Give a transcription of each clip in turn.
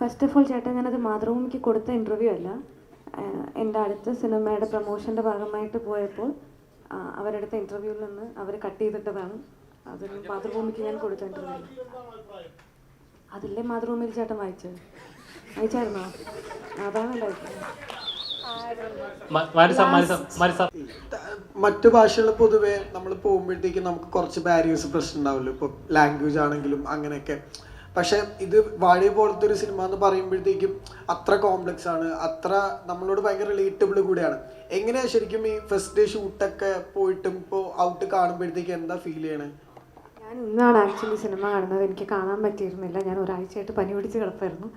First of all ചേട്ടൻ ഞാനത് മാതൃഭൂമിക്ക് കൊടുത്ത ഇന്റർവ്യൂ അല്ല. എന്റെ അടുത്ത സിനിമയുടെ പ്രൊമോഷന്റെ ഭാഗമായിട്ട് പോയപ്പോൾ അവരെടുത്ത ഇന്റർവ്യൂവിൽ നിന്ന് അവർ കട്ട് ചെയ്തിട്ടതാണ്. അതൊരു മാതൃഭൂമിക്ക് ഞാൻ കൊടുത്ത ഇന്റർവ്യൂ അതില്ലേ മാതൃഭൂമിയിൽ ചേട്ടൻ വായിച്ചത്? വായിച്ചായിരുന്നോ? അതാണ് മറ്റു ഭാഷകൾ പൊതുവേ നമ്മൾ പോകുമ്പോഴത്തേക്കും നമുക്ക് കുറച്ച് ബാരിയേഴ്സ് പ്രശ്നം ഉണ്ടാവില്ല ഇപ്പൊ ലാംഗ്വേജ് ആണെങ്കിലും അങ്ങനെയൊക്കെ. പക്ഷെ ഇത് വാഴ പോലത്തെ ഒരു സിനിമ എന്ന് പറയുമ്പോഴത്തേക്കും അത്ര കോംപ്ലക്സ് ആണ്. അത്ര നമ്മളോട് ഭയങ്കര റിലേറ്റബിൾ കൂടിയാണ്. എങ്ങനെയാ ശരിക്കും ഈ ഫസ്റ്റ് ഡേ ഷൂട്ടൊക്കെ പോയിട്ടും ഇപ്പോൾ ഔട്ട് കാണുമ്പോഴത്തേക്കും എന്താ ഫീൽ ചെയ്യണേ? ഞാൻ ഇന്നാണ് ആക്ച്വലി സിനിമ കാണുന്നത്. എനിക്ക് കാണാൻ പറ്റിയിരുന്നില്ല. ഞാൻ ഒരാഴ്ചയായിട്ട് പനി പിടിച്ച് കിടപ്പായിരുന്നു.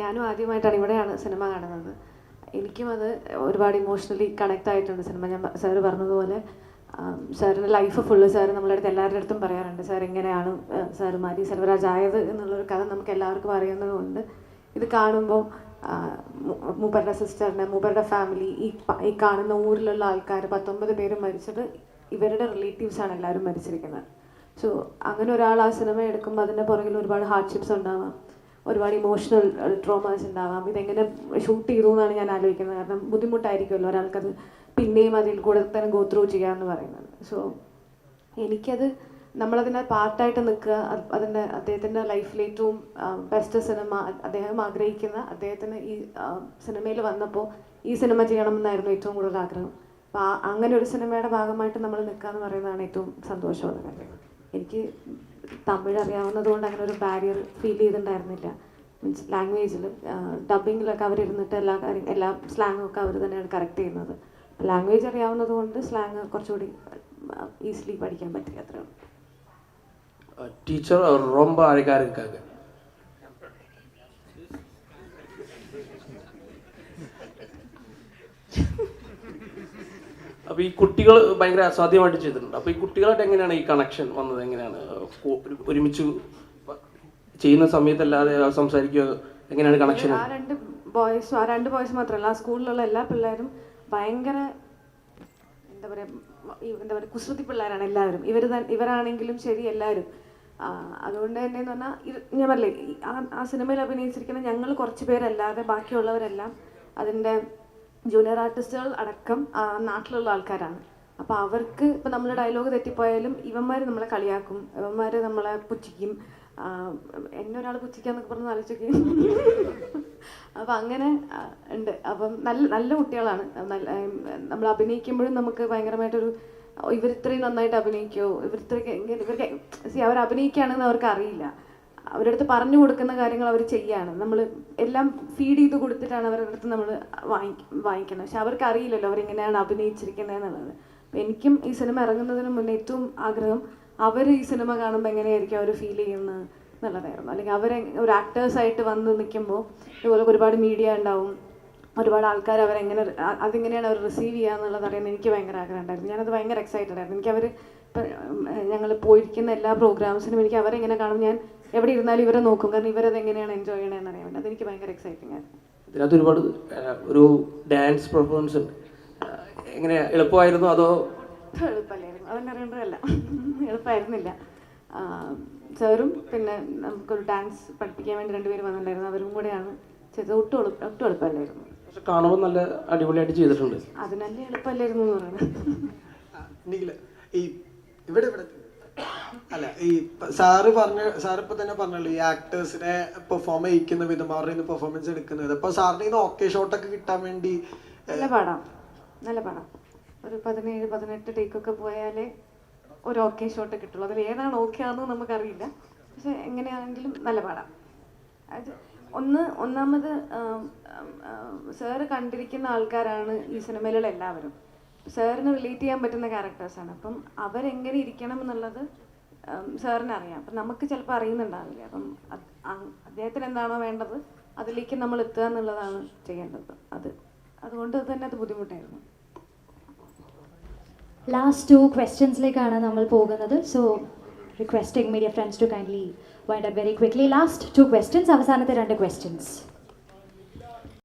ഞാനും ആദ്യമായിട്ടാണ് ഇവിടെയാണ് സിനിമ കാണുന്നത്. എനിക്കും അത് ഒരുപാട് ഇമോഷണലി കണക്റ്റ് ആയിട്ടുണ്ട് സിനിമ ഞാൻ സാറ് പറഞ്ഞതുപോലെ സാറിന്റെ ലൈഫ് ഫുള്ള് സാർ നമ്മളുടെ അടുത്ത് എല്ലാവരുടെ അടുത്തും പറയാറുണ്ട്. സാർ എങ്ങനെയാണ് സാറ് മാരി സെൽവരാജ് ആയത് എന്നുള്ളൊരു കഥ നമുക്ക് എല്ലാവർക്കും അറിയുന്നതുകൊണ്ട് ഇത് കാണുമ്പോൾ മൂപ്പരുടെ സിസ്റ്ററിനെ മൂപ്പരുടെ ഫാമിലി ഈ ഈ കാണുന്ന ഊരിലുള്ള ആൾക്കാർ പത്തൊമ്പത് പേര് മരിച്ചത് ഇവരുടെ റിലേറ്റീവ്സാണ് എല്ലാവരും മരിച്ചിരിക്കുന്നത്. സോ അങ്ങനെ ഒരാൾ ആ സിനിമ എടുക്കുമ്പോൾ അതിന്റെ പുറകിൽ ഒരുപാട് ഹാർഡ്ഷിപ്സ് ഉണ്ടാവാം. ഒരുപാട് ഇമോഷണൽ ട്രോമാസ് ഉണ്ടാവാം. ഇതെങ്ങനെ ഷൂട്ട് ചെയ്തു എന്നാണ് ഞാൻ ആലോചിക്കുന്നത്. കാരണം ബുദ്ധിമുട്ടായിരിക്കുമല്ലോ ഒരാൾക്കത് പിന്നെയും അതിൽ കൂടെ തന്നെ ഗോത്രവും ചെയ്യുക ചെയ്യാന്ന് പറയുന്നത്. സോ എനിക്കത് നമ്മളതിനെ പാർട്ടായിട്ട് നിൽക്കുക അത് അതിന്റെ അദ്ദേഹത്തിന്റെ ലൈഫിൽ ഏറ്റവും ബെസ്റ്റ് സിനിമ അദ്ദേഹം ആഗ്രഹിക്കുന്ന അദ്ദേഹത്തിന് ഈ സിനിമയിൽ വന്നപ്പോൾ ഈ സിനിമ ചെയ്യണമെന്നായിരുന്നു ഏറ്റവും കൂടുതൽ ആഗ്രഹം. അപ്പോൾ അങ്ങനെ ഒരു സിനിമയുടെ ഭാഗമായിട്ട് നമ്മൾ നിൽക്കുക എന്ന് പറയുന്നതാണ് ഏറ്റവും സന്തോഷമുള്ള കാര്യം. എനിക്ക് തമിഴ് അറിയാവുന്നതുകൊണ്ട് അങ്ങനെ ഒരു ബാരിയർ ഫീൽ ചെയ്തിട്ടുണ്ടായിരുന്നില്ല. മീൻസ് ലാംഗ്വേജിൽ ഡബിങ്ങിലൊക്കെ അവരിരുന്നിട്ട് എല്ലാ കാര്യം എല്ലാ സ്ലാങ്ങും ഒക്കെ അവർ തന്നെയാണ് കറക്റ്റ് ചെയ്യുന്നത്. ലാംഗ്വേജ് അറിയാവുന്നത് കൊണ്ട് സ്ലാങ് കുറച്ചുകൂടി ഈസിലി പഠിക്കാൻ പറ്റി അത്രേ ഉള്ളൂ டீச்சர் அவர் ரொம்ப அழகாக இருக்காங்க അപ്പോൾ ഈ കുട്ടികൾ ഭയങ്കര അസാധ്യമായിട്ട് ചെയ്തിട്ടുണ്ട് അപ്പോൾ ഈ കുട്ടികളായിട്ട് എങ്ങനെയാണ് ഈ കണക്ഷൻ വന്നത് എങ്ങനെയാണ് കൂ- ഒരു- ഒരുമിച്ച് ചെയ്യുന്ന സമയത്തല്ലാതെ സംസാരിക്കുക എങ്ങനെയാണ് കണക്ഷൻ ആ രണ്ട് ബോയ്സും ആ രണ്ട് ബോയ്സ് മാത്രമല്ല ആ സ്കൂളിലുള്ള എല്ലാ പിള്ളേരും ഭയങ്കര എന്താ പറയുക എന്താ പറയുക കുസൃതി പിള്ളേരാണ് എല്ലാവരും. ഇവർ ഇവരാണെങ്കിലും ശരി എല്ലാവരും. അതുകൊണ്ട് തന്നെ എന്ന് പറഞ്ഞാൽ ഞാൻ പറയില്ലേ ആ സിനിമയിൽ അഭിനയിച്ചിരിക്കുന്ന ഞങ്ങൾ കുറച്ച് പേരല്ലാതെ ബാക്കിയുള്ളവരെല്ലാം അതിന്റെ ജൂനിയർ ആർട്ടിസ്റ്റുകൾ അടക്കം നാട്ടിലുള്ള ആൾക്കാരാണ്. അപ്പോൾ അവർക്ക് ഇപ്പം നമ്മൾ ഡയലോഗ് തെറ്റിപ്പോയാലും ഇവന്മാർ നമ്മളെ കളിയാക്കും ഇവന്മാർ നമ്മളെ പുച്ഛിക്കും എന്നെ ഒരാൾ പുച്ഛിക്കാന്നൊക്കെ പറഞ്ഞ് ആലോചിച്ചൊക്കെ. അപ്പം അങ്ങനെ ഉണ്ട്. അപ്പം നല്ല നല്ല കുട്ടികളാണ്. നല്ല നമ്മൾ അഭിനയിക്കുമ്പോഴും നമുക്ക് ഭയങ്കരമായിട്ടൊരു ഇവരിത്രയും നന്നായിട്ട് അഭിനയിക്കുമോ ഇവരിത്രയൊക്കെ ഇവർക്ക് സി അവർ അഭിനയിക്കുകയാണെന്ന് അവർക്ക് അറിയില്ല. അവരുടെ അടുത്ത് പറഞ്ഞു കൊടുക്കുന്ന കാര്യങ്ങൾ അവർ ചെയ്യാണ്. നമ്മൾ എല്ലാം ഫീഡ് ചെയ്ത് കൊടുത്തിട്ടാണ് അവരുടെ അടുത്ത് നമ്മൾ വാങ്ങി വാങ്ങിക്കുന്നത്. പക്ഷെ അവർക്ക് അറിയില്ലല്ലോ അവരെങ്ങനെയാണ് അഭിനയിച്ചിരിക്കുന്നത് എന്നുള്ളത്. അപ്പം എനിക്കും ഈ സിനിമ ഇറങ്ങുന്നതിന് മുന്നേ ഏറ്റവും ആഗ്രഹം അവർ ഈ സിനിമ കാണുമ്പോൾ എങ്ങനെയായിരിക്കും അവർ ഫീൽ ചെയ്യുന്നത് എന്നുള്ളതായിരുന്നു. അല്ലെങ്കിൽ അവരെ ഒരു ആക്ടേഴ്സായിട്ട് വന്ന് നിൽക്കുമ്പോൾ ഇതുപോലെ ഒരുപാട് മീഡിയ ഉണ്ടാവും. ഒരുപാട് ആൾക്കാർ അവരെങ്ങനെ അതെങ്ങനെയാണ് അവർ റിസീവ് ചെയ്യുക എന്നുള്ളത് അറിയാൻ എനിക്ക് ഭയങ്കര ആഗ്രഹം ഉണ്ടായിരുന്നു. ഞാനത് ഭയങ്കര എക്സൈറ്റഡ് ആയിരുന്നു. എനിക്ക് അവർ ഞങ്ങൾ പോയിരിക്കുന്ന എല്ലാ പ്രോഗ്രാംസിനും എനിക്ക് അവരെ എങ്ങനെ കാണും ഞാൻ എവിടെ ഇരുന്നാലും ഇവരെ നോക്കും. കാരണം ഇവരത് എങ്ങനെയാണ് എൻജോയ് ചെയ്യണമെന്ന് അറിയാൻ വേണ്ടി. അതെനിക്ക് ഭയങ്കര എക്സൈറ്റിംഗ് ആയിരുന്നു. ഇതിനകത്ത് ഒരുപാട് ഒരു ഡാൻസ് പെർഫോമൻസ് ഉണ്ട്. എങ്ങനെ എളുപ്പമായിരുന്നു അതോ എളുപ്പമല്ലായിരുന്നു അതെന്നെ അറിയേണ്ടതല്ല എളുപ്പമായിരുന്നില്ല സാറും പിന്നെ നമുക്കൊരു ഡാൻസ് പഠിപ്പിക്കാൻ വേണ്ടി രണ്ടുപേരും വന്നിട്ടുണ്ടായിരുന്നു. അവരും കൂടെയാണ് ചെയ്തത്. ഒട്ടും എളുപ്പം ഒട്ടും എളുപ്പമല്ലായിരുന്നു. പക്ഷെ കാണുമ്പോൾ നല്ല അടിപൊളിയായിട്ട് ചെയ്തിട്ടുണ്ട്. അതിനല്ലേ എളുപ്പമല്ലായിരുന്നു എന്ന് പറയുന്നത് ഈ ഇവിടെ ഇവിടെ. അല്ല ഈ സാറ് പറഞ്ഞ സാർ ഇപ്പൊ തന്നെ പറഞ്ഞല്ലോ ഈ ആക്ടേഴ്സിനെ പെർഫോം ചെയ്യിക്കുന്ന വിധം അവരുടെ നിന്ന് പെർഫോമൻസ് എടുക്കുന്നത്. അപ്പൊ സാറിന് ഇത് ഓക്കെ ഷോട്ടൊക്കെ കിട്ടാൻ വേണ്ടി നല്ല പാടാം. നല്ല പാടാം. ഒരു പതിനേഴ് പതിനെട്ട് ടേക്കൊക്കെ പോയാലേ ഒരു ഓക്കെ ഷോട്ട് കിട്ടുള്ളൂ. അതിൽ ഏതാണ് ഓക്കെ ആണെന്ന് നമുക്കറിയില്ല. പക്ഷെ എങ്ങനെയാണെങ്കിലും നല്ല പാടാം. അത് ഒന്ന് ഒന്നാമത് സാറ് കണ്ടിരിക്കുന്ന ആൾക്കാരാണ് ഈ സിനിമയിലുള്ള എല്ലാവരും. സാറിന് റിലേറ്റ് ചെയ്യാൻ പറ്റുന്ന ക്യാരക്ടേഴ്സാണ് അപ്പം അവരെങ്ങനെ ഇരിക്കണം എന്നുള്ളത് സാറിന് അറിയാം. അപ്പം നമുക്ക് ചിലപ്പോൾ അറിയുന്നുണ്ടാവില്ല. അപ്പം അദ്ദേഹത്തിന് എന്താണോ വേണ്ടത് അതിലേക്ക് നമ്മൾ എത്തുക എന്നുള്ളതാണ് ചെയ്യേണ്ടത്. അത് അതുകൊണ്ട് തന്നെ അത് ബുദ്ധിമുട്ടായിരുന്നു. ലാസ്റ്റ് ടു ക്വസ്റ്റ്യൻസിലേക്കാണ് നമ്മൾ പോകുന്നത് so requesting media friends to kindly wind up very quickly last two questions അവസാനത്തെ രണ്ട് ക്വസ്റ്റ്യൻസ്